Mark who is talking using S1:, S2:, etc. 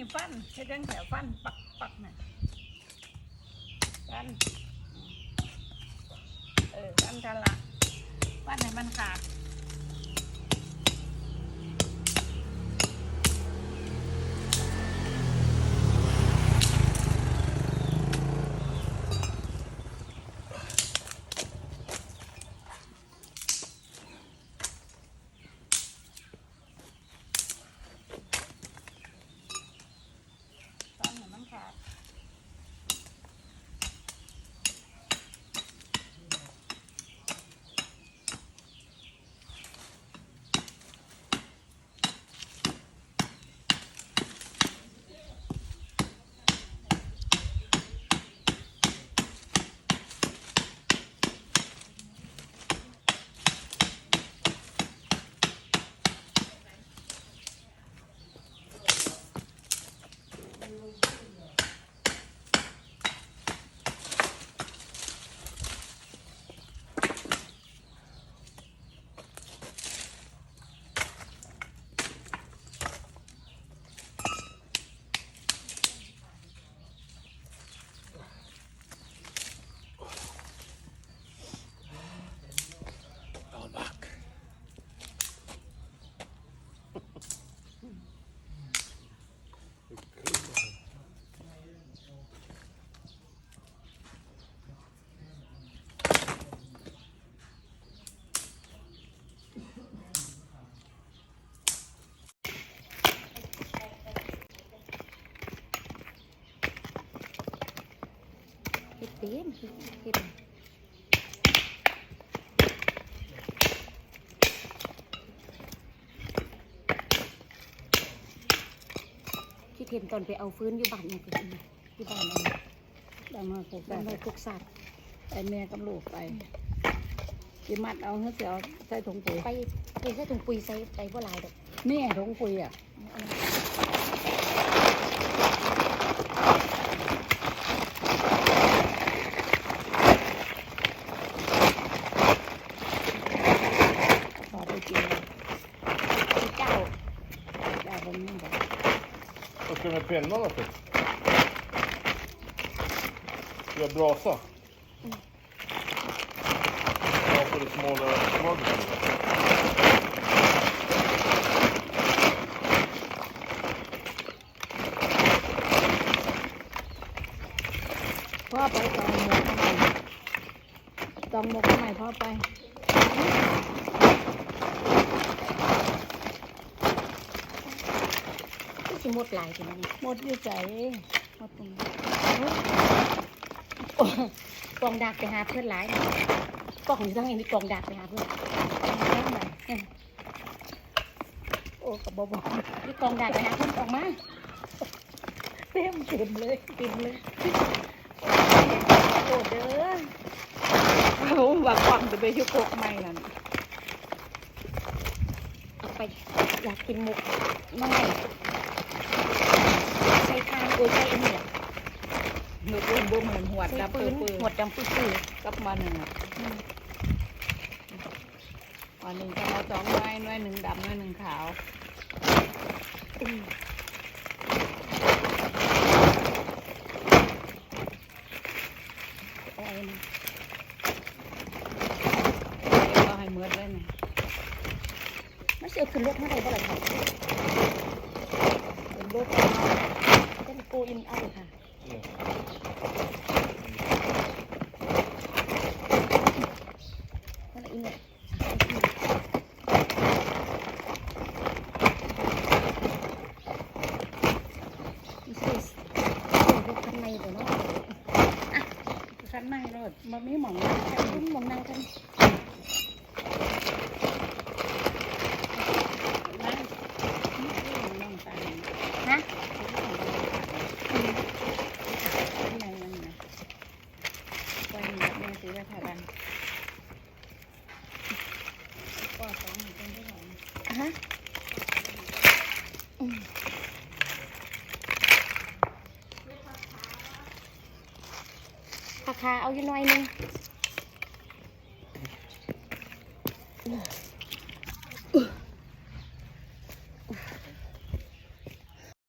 S1: นี่ฟันเฮ็ดจังแถวฟันปักปักน่ะฟัน เออฟันกันละฟันให้มันขาด
S2: เฮ็ดเป็นเฮ็ดเฮ็ดที่เห็นตอนไปเอาฟื้นอยู่บ้านเนี่ยคือที่บ้านนั่นน่ะ
S1: ได้มาปลูก
S2: บ้า
S1: ได้
S2: นไว้กุกสัตว์
S1: ไปแม่กับลูกไปสิมัดเอาเฮือเสียวใส่ถุงปุ๋ย
S2: ไปไปใส่ถุงปุ๋ยใส่ไปบ่หลายดอก
S1: นี่ถุงปุ๋ยอะพอไปกินเลย
S2: ที่เจ้า
S1: ได้บนนี้แบบ
S3: Vad ska du med pennorna till? Ska jag brasa? Ja, på det smala slaget.
S1: พ่อไปตองหมกทำไมตองหมกทำไมพ่อไป
S2: สิหมดหลายทีนั้น
S1: หมดอยู่ใจหมดตรงนี้
S2: กองดักไปหาเพื่อนหลายนะกล่องอยู่ทางนี้กองดักไปหาเพื่อน
S1: เอาไหนโอ้กับบอก
S2: นี่กองดักไปหาเพื่อนออกมา
S1: เต็มเต็มเลยเต็มเลยโอ้เด้อผมว่าความจะไปยุกกไม่นั่น
S2: เอาไปอยากกินหมกน้อง ใหม่ใส่ทางโอ้ยใส่อันนี้แหละ
S1: หนูเริ่มบ่เหมือนหัว
S2: ใส่
S1: ดับ
S2: ปื
S1: ปื
S2: น
S1: นปืน
S2: หมดดำปื้อ
S1: กับมันน่ะวันหนึ่งก็เอาสองน้อยน้อยหนึ่งดำน้อยหนึ่งขาว
S2: ๆอืม
S1: โอ้ยนะก็ให้เมือดเลยนะ
S2: มันเสียขึ้นรถเมื่อไหร่บ่ล่ะค่ะ
S1: เป็นรถ
S2: เป็นโกอินเอาค่ะ
S3: Ja.
S2: นั่นแหละอีเนี่ยอีเซสเดี๋ยวข้างในเดี๋ยวเนาะ
S1: คันไม่รถมันมีหมองนั่งแค่
S2: คุณมองนั่งกัน
S1: นั่งนั่งตาย
S2: ฮะ
S1: เป็นไงมันนะไปแบบแม่สีราชาบันก็สองเป็นที่ไหน
S2: ฮะอืมราคาเอาอยู่หน่อยหนึง